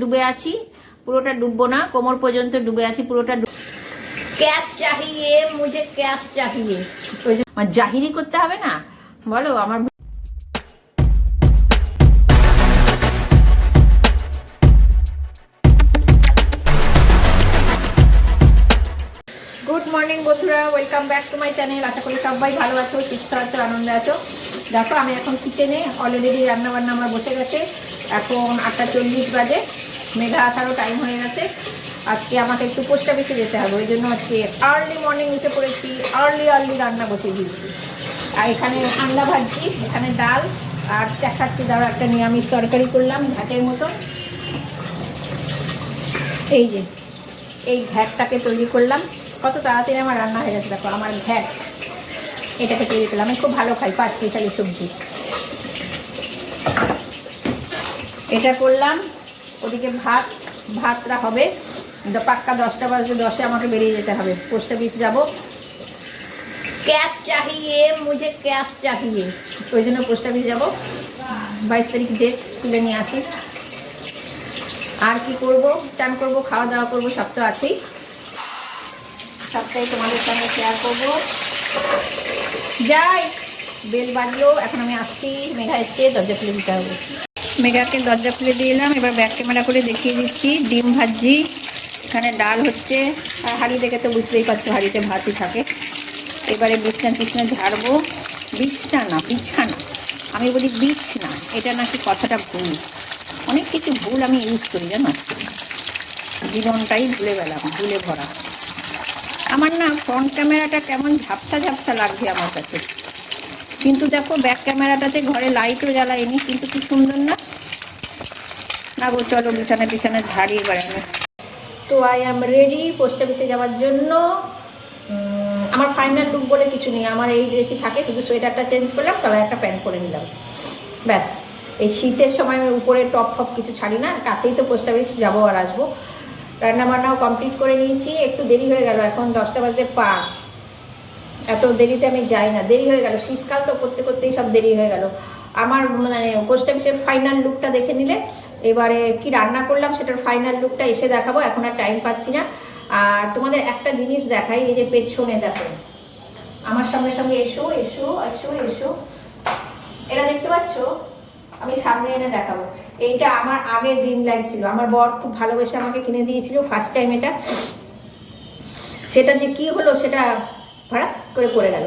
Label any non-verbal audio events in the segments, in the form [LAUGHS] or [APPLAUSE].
ডুবে আছি, পুরোটা ডুববো না, কোমর পর্যন্ত ডুবে আছি, পুরোটা ক্যাশ চাহিয়ে, মুঝে ক্যাশ চাহিয়ে। আমার জাহিরি করতে হবে না, বলো, আমার গুড মর্নিং বন্ধুরা welcome back to my channel আশা করি সবাই ভালো আছো, সুস্থ আছো, আনন্দে আছো। দেখো, আমি এখন কিচেনে অলরেডি রান্না বান্না আমার বসে গেছে। এখন আটটা চল্লিশ বাজে। মেঘা আসারও টাইম হয়ে গেছে। আজকে আমাকে একটু পোস্ট অফিসে যেতে হবে, ওই জন্য আজকে আর্লি মর্নিং উঠে পড়েছি আর্লি আর্লি রান্না বসিয়ে দিয়েছি। আর এখানে আন্ডা ভাজছি এখানে ডাল, আর দেখাচ্ছি ধরো একটা নিরামিষ তরকারি করলাম ঘাটের মতো। এই যে, এই ঘ্যাটটাকে তৈরি করলাম। কত তাড়াতাড়ি আমার রান্না হয়ে গেছে, দেখো আমার ঘ্যাট। এটাকে তৈরি করলাম, আমি খুব ভালো খাই পাঁচ মিশালি সবজি। এটা করলাম ওদিকে ভাত ভাতটা হবে। পাক্কা দশটা বাজে দশে আমাকে বেরিয়ে যেতে হবে। পোস্ট অফিস যাব। ক্যাশ চাহিয়ে মুঝে ক্যাশ চাহিয়ে। ওই জন্য পোস্ট অফিস যাব। বাইশ তারিখ ডেট তুলে নিয়ে আসি। আর কি করব? চান করব খাওয়া দাওয়া করব সব তো আছেই। সবটাই তোমাদের সঙ্গে শেয়ার করব। যাই বেল বাজলো এখন আমি আসছি। মেঘা এসছে দরজা খুলে দিতে হবে। মেঘাকে দরজা খুলে দিয়ে এলাম। এবার ব্যাক ক্যামেরা করে দেখিয়ে দিচ্ছি। ডিম ভাজি, এখানে ডাল হচ্ছে। আর হাঁড়ি দেখে তো বুঝতেই পারছ, হাঁড়িতে ভাতই থাকে। এবারে বিছনা টিছনা ঝাড়বো। বিছটা না, বিছানা। আমি বলি বিছ না, এটা নাকি কথাটা ভুল। অনেক কিছু ভুল আমি ইউজ করি, জানো? জীবনটাই ভুলে গেলাম, ভুলে ভরা। আমার না ফ্রন্ট ক্যামেরাটা কেমন ঝাপসা ঝাপসা লাগছে আমার কাছে। কিন্তু দেখো ব্যাক ক্যামেরাটাতে ঘরে লাইটও জ্বালায়নি, কিন্তু কি সুন্দর না? না গো চলো বিছানা বিছানা ঝাড়ি এবার আমি। তো আই অ্যাম রেডি পোস্ট অফিসে যাওয়ার জন্য। আমার ফাইনাল লুক বলে কিছু নেই। আমার এই ড্রেসই থাকে, শুধু সোয়েটারটা চেঞ্জ করলাম, তবে একটা প্যান্ট করে নিলাম। ব্যাস, এই শীতের সময় উপরে টপ ফপ কিছু ছাড়ি না, কাছেই তো পোস্ট অফিস যাব আর আসব। রান্না বান্নাও কমপ্লিট করে নিয়েছি, একটু দেরি হয়ে গেল, এখন দশটা বাজে পাঁচ। এত দেরিতে আমি যাই না, দেরি হয়ে গেল, শীতকাল তো করতে করতেই সব দেরি হয়ে গেল। আমার মানে পোস্ট অফিসের ফাইনাল লুকটা দেখে নিলে, এবারে কি রান্না করলাম সেটার ফাইনাল লুকটা এসে দেখাবো, এখন আর টাইম পাচ্ছি না। আর তোমাদের একটা জিনিস দেখাই, এই যে পেছনে দেখো। আমার সঙ্গে সঙ্গে এসো এসো এসো এসো। এরা দেখতে পাচ্ছ? আমি সামনে এনে দেখাবো। এইটা আমার আগের ড্রিম লাইট ছিল। আমার বর খুব ভালোবেসে আমাকে কিনে দিয়েছিল ফার্স্ট টাইম এটা। সেটা যে কি হলো সেটা হঠাৎ করে পড়ে গেল।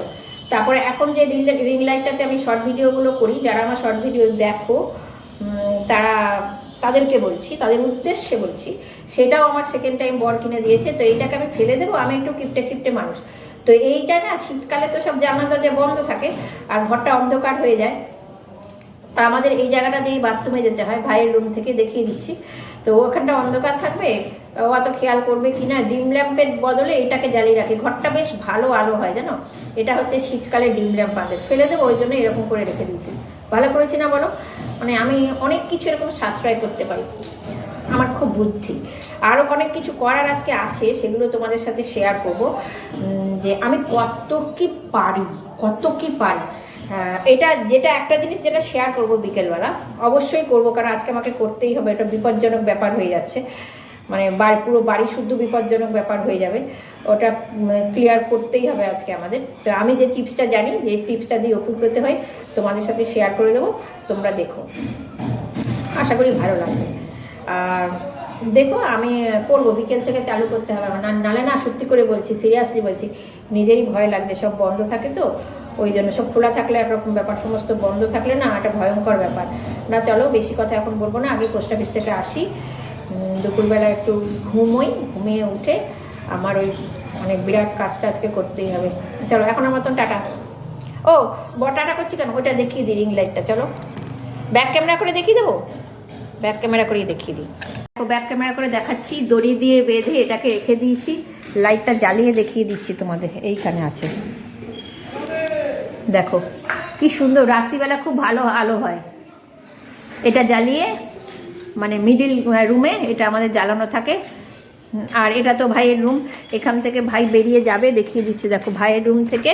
তারপরে এখন যে রিং রিং লাইটটাতে আমি শর্ট ভিডিওগুলো করি, যারা আমার শর্ট ভিডিও দেখো তারা তাদেরকে বলছি, তাদের উদ্দেশ্যে বলছি, সেটাও আমার সেকেন্ড টাইম বর কিনে দিয়েছে, তো এইটাকে আমি ফেলে দেবো, আমি একটু কিপটে শিফটে মানুষ। তো এইটা না, শীতকালে তো সব জানলা দরজা বন্ধ থাকে আর ঘরটা অন্ধকার হয়ে যায়। আর আমাদের এই জায়গাটা দিয়ে বাথরুমে যেতে হয়, ভাইয়ের রুম থেকে দেখিয়ে দিচ্ছি। তো ওখানটা অন্ধকার থাকবে অত খেয়াল করবে কি না, ডিম ল্যাম্পের বদলে এটাকে জ্বালিয়ে রাখি। ঘরটা বেশ ভালো আলো হয়, জানো? এটা হচ্ছে শীতকালে ডিম ল্যাম্প আমাদের ফেলে দেবো, ওই জন্য এরকম করে রেখে দিয়েছি। ভালো করেছি না বলো? মানে আমি অনেক কিছু এরকম সাশ্রয় করতে পারি। আমার খুব বুদ্ধি। আরও অনেক কিছু করার আজকে আছে, সেগুলো তোমাদের সাথে শেয়ার করব। যে আমি কত কি পারি, কত কি পারি। এটা যেটা একটা জিনিস যেটা শেয়ার করব বিকেলবেলা, অবশ্যই করব, কারণ আজকে আমাকে করতেই হবে। এটা বিপজ্জনক ব্যাপার হয়ে যাচ্ছে। মানে বাড়ি পুরো বাড়ি শুদ্ধ বিপজ্জনক ব্যাপার হয়ে যাবে। ওটা ক্লিয়ার করতেই হবে আজকে আমাদের। তো আমি যে টিপসটা জানি, যে টিপসটা দিয়ে ওপর করতে হয়, তোমাদের সাথে শেয়ার করে দেবো। তোমরা দেখো। আশা করি ভালো লাগবে। আর দেখো, আমি করব। বিকেল থেকে চালু করতে হবে। না নালে না, সত্যি করে বলছি সিরিয়াসলি বলছি, নিজেরই ভয় লাগছে। সব বন্ধ থাকে তো, ওই জন্য সব খোলা থাকলে একরকম ব্যাপার, সমস্ত বন্ধ থাকলে না, একটা ভয়ঙ্কর ব্যাপার। না, চলো, বেশি কথা এখন বলব না, আগে পোস্ট অফিস থেকে আসি। দুপুরবেলা একটু ঘুমোই, ঘুমিয়ে উঠে আমার ওই মানে বিরাট কাজটা আজকে করতেই হবে। চলো, এখন আমার মতন টাটা। ও, বটাটা করছি কেন? ওটা দেখিয়ে দিই রিং লাইটটা চলো। ব্যাক ক্যামেরা করে দেখিয়ে দেবো? ব্যাক ক্যামেরা করেই দেখিয়ে দিই। দেখো ব্যাক ক্যামেরা করে দেখাচ্ছি, দড়ি দিয়ে বেঁধে এটাকে রেখে দিয়েছি লাইটটা জ্বালিয়ে দেখিয়ে দিচ্ছি তোমাদের, এইখানে আছে। দেখো, কি সুন্দর, রাত্রিবেলা খুব ভালো আলো হয়। এটা জ্বালিয়ে মানে মিডিল রুমে এটা আমাদের জ্বালানো থাকে। আর এটা তো ভাইয়ের রুম এখান থেকে ভাই বেরিয়ে যাবে, দেখিয়ে দিচ্ছি। দেখো, ভাইয়ের রুম থেকে,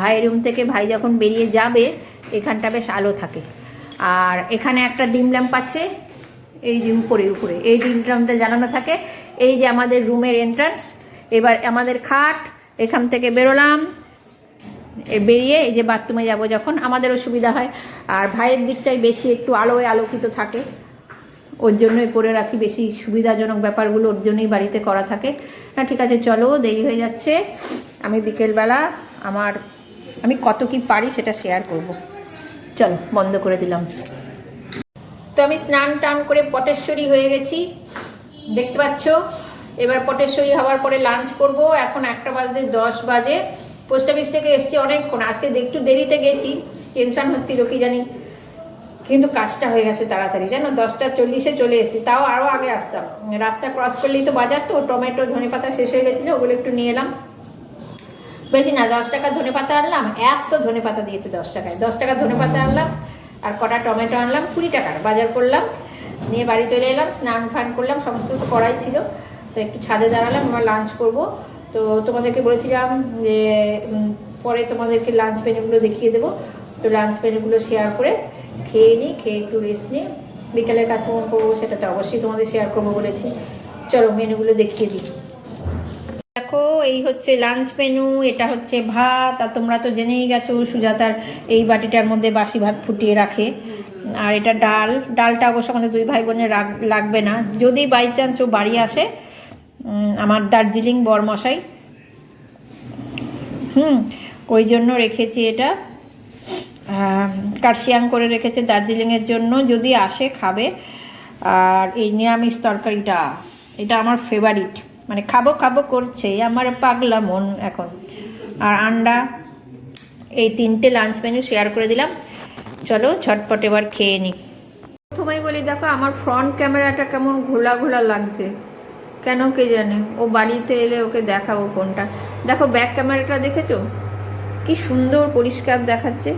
ভাইয়ের রুম থেকে ভাই যখন বেরিয়ে যাবে, এখানটা বেশ আলো থাকে। আর এখানে একটা ডিম ল্যাম্প আছে, এই যে উপরে উপরে। এই ডিনট্রামটা জ্বালানো থাকে। এই যে আমাদের রুমের এন্ট্রান্স এবার আমাদের খাট, এখান থেকে বেরোলাম। বেরিয়ে এই যে বাথরুমে যাব যখন, আমাদেরও সুবিধা হয়। আর ভাইয়ের দিকটাই বেশি একটু আলোয় আলোকিত থাকে। ওর জন্যই করে রাখি, বেশি সুবিধাজনক ব্যাপারগুলো ওর জন্যই বাড়িতে করা থাকে। না, ঠিক আছে, চলো, দেরি হয়ে যাচ্ছে। আমি বিকেলবেলা আমার, আমি কত কি পারি সেটা শেয়ার করব। চলো, বন্ধ করে দিলাম। তো আমি স্নান টান করে পটেশ্বরী হয়ে গেছি। দেখতে পাচ্ছ? এবার পটেশ্বরী হওয়ার পরে লাঞ্চ করব। এখন একটা বাজতে দশ বাজে। পোস্ট অফিস থেকে এসছি অনেকক্ষণ। আজকে একটু দেরিতে গেছি। টেনশান হচ্ছিল, কি জানি। কিন্তু কাজটা হয়ে গেছে তাড়াতাড়ি। জানো, দশটা চল্লিশে চলে এসেছি, তাও আরও আগে আসতাম। রাস্তা ক্রস করলেই তো বাজার তো, টমেটো ধনে পাতা শেষ হয়ে গেছিল, ওগুলো একটু নিয়ে এলাম। বেশি না, দশ টাকার ধনে পাতা আনলাম, এক তো ধনে পাতা দিয়েছে দশ টাকায়। দশ টাকার ধনে পাতা আনলাম, আর কটা টমেটো আনলাম, কুড়ি টাকার, বাজার করলাম, নিয়ে বাড়ি চলে এলাম, স্নান ফান করলাম, সমস্ত কিছু করাই ছিল। তো একটু ছাদে দাঁড়ালাম, আমরা লাঞ্চ করব। তো তোমাদেরকে বলেছিলাম যে পরে তোমাদেরকে লাঞ্চ মেনুগুলো দেখিয়ে দেবো। তো লাঞ্চ মেনুগুলো শেয়ার করে খেয়ে নিই খেয়ে একটু রেস্ট নিয়ে বিকেলের কাছে মন করব সেটা তো অবশ্যই তোমাদের শেয়ার করব বলেছি। চলো মেনুগুলো দেখিয়ে দিই। দেখো, এই হচ্ছে লাঞ্চ মেনু এটা হচ্ছে ভাত, আর তোমরা তো জেনেই গেছো সুজাতার এই বাটিটার মধ্যে বাসি ভাত ফুটিয়ে রাখে। আর এটা ডাল, ডালটা অবশ্য আমাদের দুই ভাই বোনের লাগবে না। যদি বাই চান্স ও বাড়ি আসে আমার দার্জিলিং বরমশাই, হুম, ওই জন্য রেখেছি এটা। কার্শিয়াং করে রেখেছে দার্জিলিংয়ের জন্য, যদি আসে, খাবে। আর এই নিরামিষ তরকারিটা, এটা আমার ফেভারিট মানে খাব খাব করছে আমার পাগলা মন এখন। আর আন্ডা, এই তিনটে লাঞ্চ মেনু শেয়ার করে দিলাম। চলো ঝটপট এবার খেয়ে নিই প্রথমেই বলি, দেখো, আমার ফ্রন্ট ক্যামেরাটা কেমন ঘোলা ঘোলা লাগছে। কেন কে জানে? ও বাড়িতে এলে ওকে দেখাবো কোনটা। দেখো ব্যাক ক্যামেরাটা দেখেছ? কি সুন্দর পরিষ্কার দেখাচ্ছে।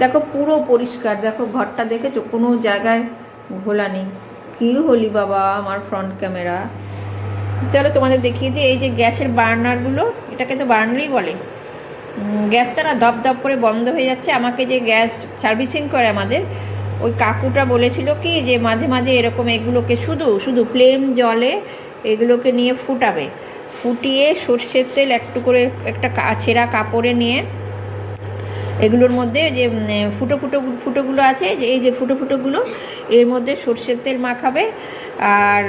দেখো, পুরো পরিষ্কার। দেখো, ঘরটা দেখেছ? কোনো জায়গায় ঘোলা নেই। কি হলি বাবা আমার ফ্রন্ট ক্যামেরা চলো তোমাদের দেখিয়ে দিই, এই যে গ্যাসের বার্নারগুলো এটাকে তো বার্নারই বলে। গ্যাসটা না দপ দপ করে বন্ধ হয়ে যাচ্ছে। আমাকে যে গ্যাস সার্ভিসিং করে আমাদের, ওই কাকুটা বলেছিল কি যে মাঝে মাঝে এরকম এগুলোকে শুধু শুধু প্লেন জলে এগুলোকে নিয়ে ফুটাবে। ফুটিয়ে সর্ষের তেল একটু করে, একটা ছেঁড়া কাপড়ে নিয়ে এগুলোর মধ্যে যে ফুটো ফুটো ফুটোগুলো আছে, যে এই যে ফুটো ফুটোগুলো, এর মধ্যে সর্ষের তেল মাখাবে আর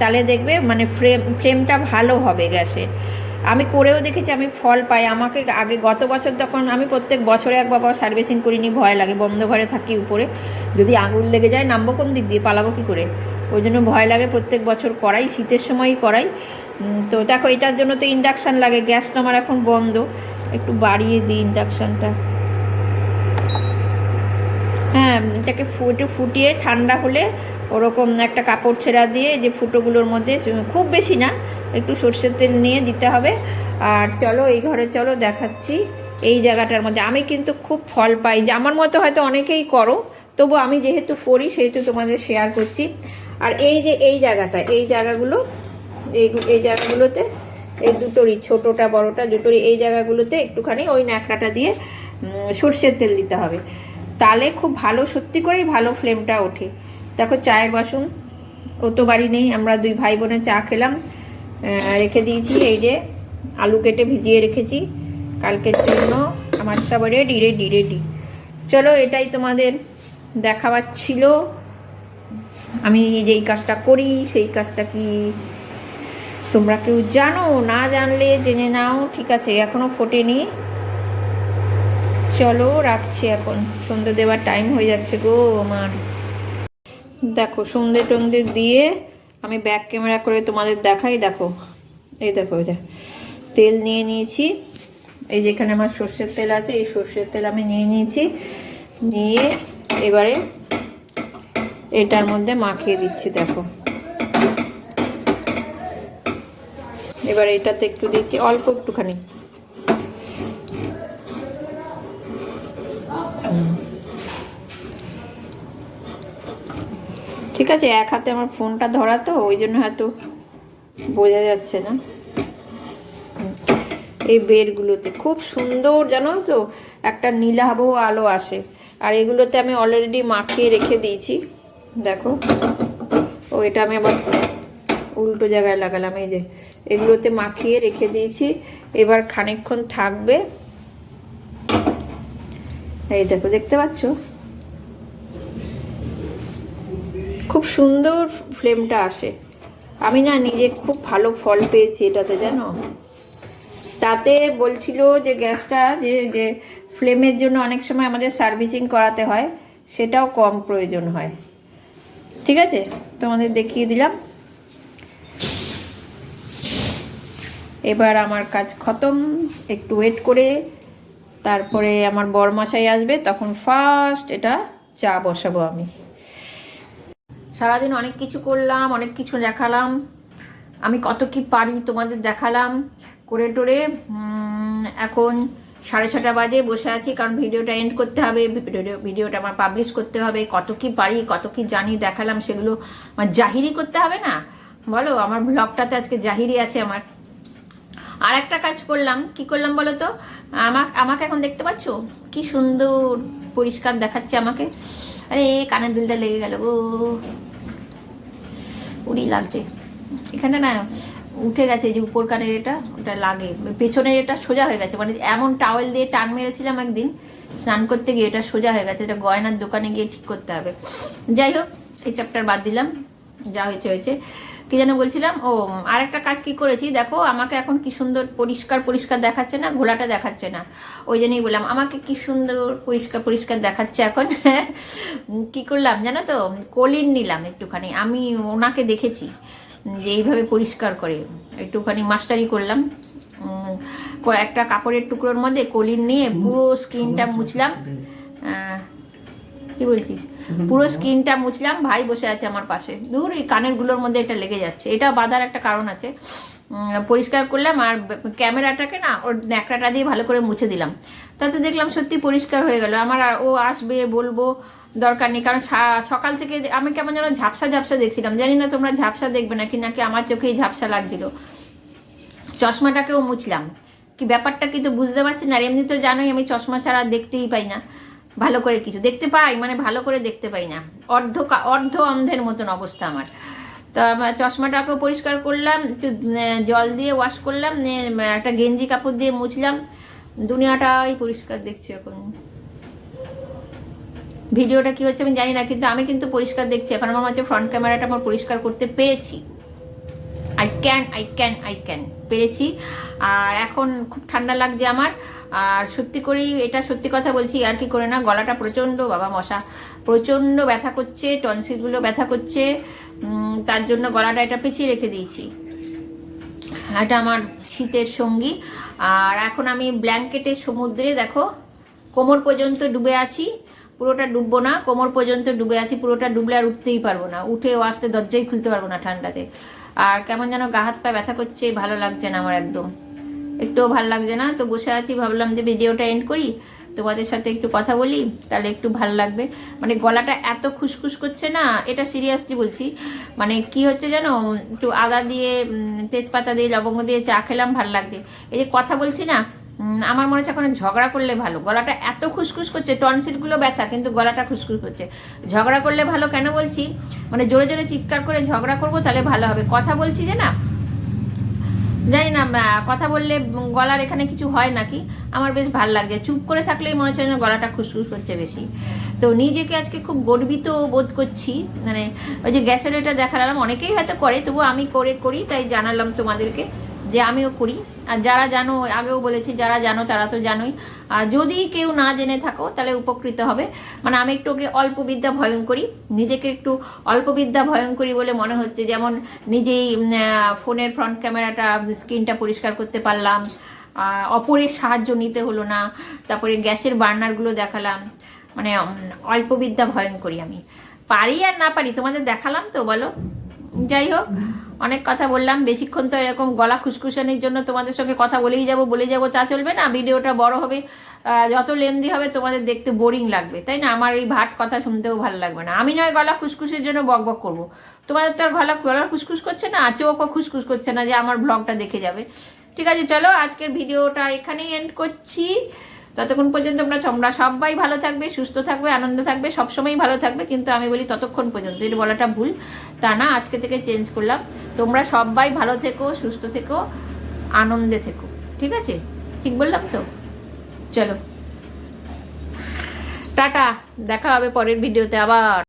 তাহলে দেখবে মানে ফ্রেম ফ্লেমটা ভালো হবে গ্যাসে। আমি করেও দেখেছি, আমি ফল পাই। আমাকে আগে গত বছর তখন আমি প্রত্যেক বছরে এক বাবা সার্ভিসিং করিনি, ভয় লাগে, বন্ধ ঘরে থাকি উপরে। যদি আঙুল লেগে যায়, নামবো কোন দিক দিয়ে, পালাবো কী করে? ওই জন্য ভয় লাগে, প্রত্যেক বছর করাই, শীতের সময়ই করাই। তো দেখো, এটার জন্য তো ইন্ডাকশান লাগে, গ্যাস তো আমার এখন বন্ধ। একটু বাড়িয়ে দিই ইন্ডাকশানটা হ্যাঁ এটাকে ফুটে, ফুটিয়ে ঠান্ডা হলে ওরকম একটা কাপড় ছেঁড়া দিয়ে যে ফুটোগুলোর মধ্যে খুব বেশি না, একটু সর্ষের তেল নিয়ে দিতে হবে। আর চলো, এই ঘরে চলো, দেখাচ্ছি এই জায়গাটার মধ্যে। আমি কিন্তু খুব ফল পাই, যে আমার মতো হয়তো অনেকেই করো, তবু আমি যেহেতু করি, সেহেতু তোমাদের শেয়ার করছি। আর এই যে এই জায়গাটা, এই জায়গাগুলো, এই এই জায়গাগুলোতে, এই দুটোরই, ছোটোটা, বড়টা, দুটোরই, এই জায়গাগুলোতে একটুখানি ওই ন্যাকড়াটা দিয়ে সর্ষের তেল দিতে হবে। তাহলে খুব ভালো, সত্যি করেই ভালো ফ্লেমটা ওঠে। দেখো চায়ের বাসন, ও তো বাড়ি নেই, আমরা দুই ভাই বোনে চা খেলাম। রেখে দিয়েছি, এই যে আলু কেটে ভিজিয়ে রেখেছি। কালকের জন্য আমার সব রেডি রেডি রেডি চলো, এটাই তোমাদের দেখাবার ছিল। আমি যেই কাজটা করি, সেই কাজটা কি তোমরা কেউ জানো? না জানলে জেনে নাও, ঠিক আছে এখনও ফোটেনি। চলো, রাখছি এখন। সন্ধে দেওয়ার টাইম হয়ে যাচ্ছে গো আমার। দেখো, সন্ধে টন্ধে দিয়ে আমি ব্যাক ক্যামেরা করে তোমাদের দেখাই, দেখো। এই দেখো এটা তেল নিয়ে নিয়েছি। এই যেখানে আমার সর্ষের তেল আছে, এই সর্ষের তেল আমি নিয়ে নিয়েছি। নিয়ে এবারে এটার মধ্যে মাখিয়ে দিচ্ছি, দেখো। এবার এটাতে একটু দিচ্ছি, অল্প একটুখানি। ঠিক আছে, এক হাতে আমার ফোনটা ধরা তো, ওই জন্য হয়তো বোঝা যাচ্ছে না। এই বেডগুলোতে খুব সুন্দর, জানো তো, একটা নীলাভ আলো আসে। আর এগুলোতে আমি অলরেডি মাখিয়ে রেখে দিয়েছি, দেখো। ও, এটা আমি আবার উল্টো জায়গায় লাগালাম, এই যে। এগুলোতে মাখিয়ে রেখে দিয়েছি, এবার খানিকক্ষণ থাকবে। এই দেখো, দেখতে পাচ্ছ? খুব সুন্দর ফ্লেমটা আসে। আমি না নিজে খুব ভালো ফল পেয়েছি এটাতে, জানো? তাতে বলছিল যে গ্যাসটা, যে যে ফ্লেমের জন্য অনেক সময় আমাদের সার্ভিসিং করাতে হয়, সেটাও কম প্রয়োজন হয়। ঠিক আছে? তোমাদের দেখিয়ে দিলাম। এবার আমার কাজ খতম। একটু ওয়েট করে, তারপরে আমার বরমশাই আসবে, তখন ফার্স্ট এটা চা বসাবো আমি। সারাদিন অনেক কিছু করলাম, অনেক কিছু দেখালাম। আমি কত কি পারি তোমাদের দেখালাম। করে টোরে এখন সাড়ে ছটা বাজে, বসে আছি কারণ ভিডিওটা এন্ড করতে হবে ভিডিওটা আমার পাবলিশ করতে হবে, কত কি পারি, কত কি জানি দেখালাম, সেগুলো আমার জাহিরি করতে হবে না? বলো, আমার ব্লগটাতে আজকে জাহিরি আছে আমার। আর একটা কাজ করলাম, কি করলাম বলো তো? আমাকে আমাকে এখন দেখতে পাচ্ছ? কি সুন্দর পরিষ্কার দেখাচ্ছে আমাকে। আরে, কানের দুলটা লেগে গেল ও উড়ি লাগছে। এখানে না উঠে গেছে যে উপর কানের এটা, ওটা লাগে। পেছনের এটা সোজা হয়ে গেছে। মানে এমন টাওয়েল দিয়ে টান মেরেছিলাম একদিন, স্নান করতে গিয়ে এটা সোজা হয়ে গেছে। এটা গয়নার দোকানে গিয়ে ঠিক করতে হবে। যাই হোক, এই চ্যাপ্টার বাদ দিলাম। যা হয়েছে হয়েছে। কি যেন বলছিলাম? ও আর একটা কাজ কি করেছি দেখো আমাকে এখন কি সুন্দর পরিষ্কার পরিষ্কার দেখাচ্ছে না ঘোলাটা দেখাচ্ছে না। ওই জন্যই বললাম আমাকে কি সুন্দর পরিষ্কার পরিষ্কার দেখাচ্ছে এখন? [LAUGHS] কি করলাম জানো তো? কলিন নিলাম একটুখানি আমি ওনাকে দেখেছি যে এইভাবে পরিষ্কার করে। একটুখানি মাস্টারি করলাম। একটা কাপড়ের টুকরোর মধ্যে কলিন নিয়ে পুরো স্কিনটা মুছলাম। কি বলছিস? পুরো স্কিনটা মুছলাম ভাই বসে আছে আমার পাশে। দূর এই কানেরগুলোর মধ্যে এটা লেগে যাচ্ছে। এটা বাঁধার একটা কারণ আছে। পরিষ্কার করলাম আর ক্যামেরাটাকে না ওর ন্যাকড়াটা দিয়ে ভালো করে মুছে দিলাম। তাতে দেখলাম সত্যি পরিষ্কার হয়ে গেল। আমার ও আসবে বলব দরকার নেই। কারণ সকাল থেকে আমি কেমন যেন ঝাপসা ঝাপসা দেখছিলাম। জানি না তোমরা ঝাপসা দেখবে নাকি নাকি আমার চোখেই ঝাপসা লাগছিল। চশমাটাকেও মুছলাম। কি ব্যাপারটা কিন্তু বুঝতে পারছি না। আর এমনি তো জানোই আমি চশমা ছাড়া দেখতেই পাই না। ভালো করে কিছু। দেখতে পাই মানে ভালো করে দেখতে পাই না। অর্ধ অর্ধ অন্ধের মতন অবস্থা আমার। তো চশমাটাকেও পরিষ্কার করলাম, একটু জল দিয়ে ওয়াশ করলাম একটা গেঞ্জি কাপড় দিয়ে মুছলাম। দুনিয়াটাই পরিষ্কার দেখছি এখন। ভিডিওটা কি হচ্ছে আমি জানি না, কিন্তু আমি কিন্তু পরিষ্কার দেখছি। এখন আমার হচ্ছে ফ্রন্ট ক্যামেরাটা আমার পরিষ্কার করতে পেরেছি। I can I can I can পেরেছি। আর এখন খুব ঠান্ডা লাগছে আমার। আর সত্যি করেই এটা সত্যি কথা বলছি, আর কি করে না, গলাটা প্রচণ্ড বাবা মশা। প্রচণ্ড ব্যথা করছে, টনসিলগুলো ব্যথা করছে তার জন্য গলাটা এটা পেঁচিয়ে রেখে দিয়েছি। এটা আমার শীতের সঙ্গী। আর এখন আমি ব্ল্যাঙ্কেটের সমুদ্রে, দেখো, কোমর পর্যন্ত ডুবে আছি, পুরোটা ডুববো না, কোমর পর্যন্ত ডুবে আছি, পুরোটা ডুবলে আর উঠতেই পারব না। উঠেও আসতে দরজাই খুলতে পারব না ঠান্ডাতে। আর কেমন যেন গা হাত পা ব্যথা করছে, ভালো লাগছে না আমার একদম। একটুও ভালো লাগছে না, তো বসে আছি, ভাবলাম যে ভিডিওটা এন্ড করি। তোমাদের সাথে একটু কথা বলি, তাহলে একটু ভালো লাগবে। মানে গলাটা এত খুসখুস করছে না, এটা সিরিয়াসলি বলছি। মানে কি হচ্ছে জানো, একটু আদা দিয়ে তেজপাতা দিয়ে, লবঙ্গ দিয়ে চা খেলাম, ভালো লাগছে। এই যে কথা বলছি না আমার মনে হচ্ছে এখন ঝগড়া করলে ভালো। গলাটা এত খুসখুস করছে টনসিলগুলো ব্যথা, কিন্তু গলাটা খুসখুস করছে। ঝগড়া করলে ভালো কেন বলছি? মানে জোরে জোরে চিৎকার করে ঝগড়া করব, তাহলে ভালো হবে। কথা বলছি যে না জানি না কথা বললে গলার এখানে কিছু হয় নাকি? আমার বেশ ভালো লাগছে। চুপ করে থাকলেই মনে হচ্ছে গলাটা খুশখুশ করছে বেশি। তো নিজেকে আজকে খুব গর্বিত বোধ করছি। মানে ওই যে গ্যাসের এটা দেখালাম, অনেকেই হয়তো করে তবু আমি করে করি, তাই জানালাম তোমাদেরকে। যে আমিও করি। আর যারা জানো, আগেও বলেছি, যারা জানো তারা তো জানোই। আর যদি কেউ না জেনে থাকো, তাহলে উপকৃত হবে। মানে আমি একটু ওকে অল্প বিদ্যা ভয়ং করি। নিজেকে একটু অল্প বিদ্যা ভয়ং করি বলে মনে হচ্ছে, যেমন নিজেই ফোনের ফ্রন্ট ক্যামেরাটা স্ক্রিনটা পরিষ্কার করতে পারলাম। অপরের সাহায্য নিতে হলো না। তারপরে গ্যাসের বার্নারগুলো দেখালাম। মানে অল্প বিদ্যা ভয়ং করি আমি। পারি আর না পারি, তোমাদের দেখালাম তো, বলো। যাই হোক। অনেক কথা বললাম। বেশিক্ষণ তো এরকম গলা খুসখুসানির জন্য তোমাদের সঙ্গে কথা বলেই যাব বলেই যাব, তা চলবে না। ভিডিওটা বড় হবে যত লেন্দি হবে তোমাদের দেখতে বোরিং লাগবে, তাই না? আমার এই ভাট কথা শুনতেও ভালো লাগবে না। আমি নয়, গলা খুসখুসের জন্য বক বক করব। তোমাদের তো আর গলা গলা খুসখুস করছে না? চোখও খুসখুস করছে না যে আমার ব্লগটা দেখে যাবে। ঠিক আছে, চলো আজকের ভিডিওটা এখানেই এন্ড করছি। ততক্ষণ পর্যন্ত আমরা তোমরা সবাই ভালো থাকবে, সুস্থ থাকবে, আনন্দ থাকবে, সবসময়ই ভালো থাকবে, কিন্তু আমি বলি ততক্ষণ পর্যন্ত। এটা বলাটা ভুল, তা না, আজকে থেকে চেঞ্জ করলাম। তোমরা সবাই ভালো থেকো, সুস্থ থেকো, আনন্দে থেকো, ঠিক আছে? ঠিক বললাম তো? চলো। টাটা, দেখা হবে পরের ভিডিওতে আবার।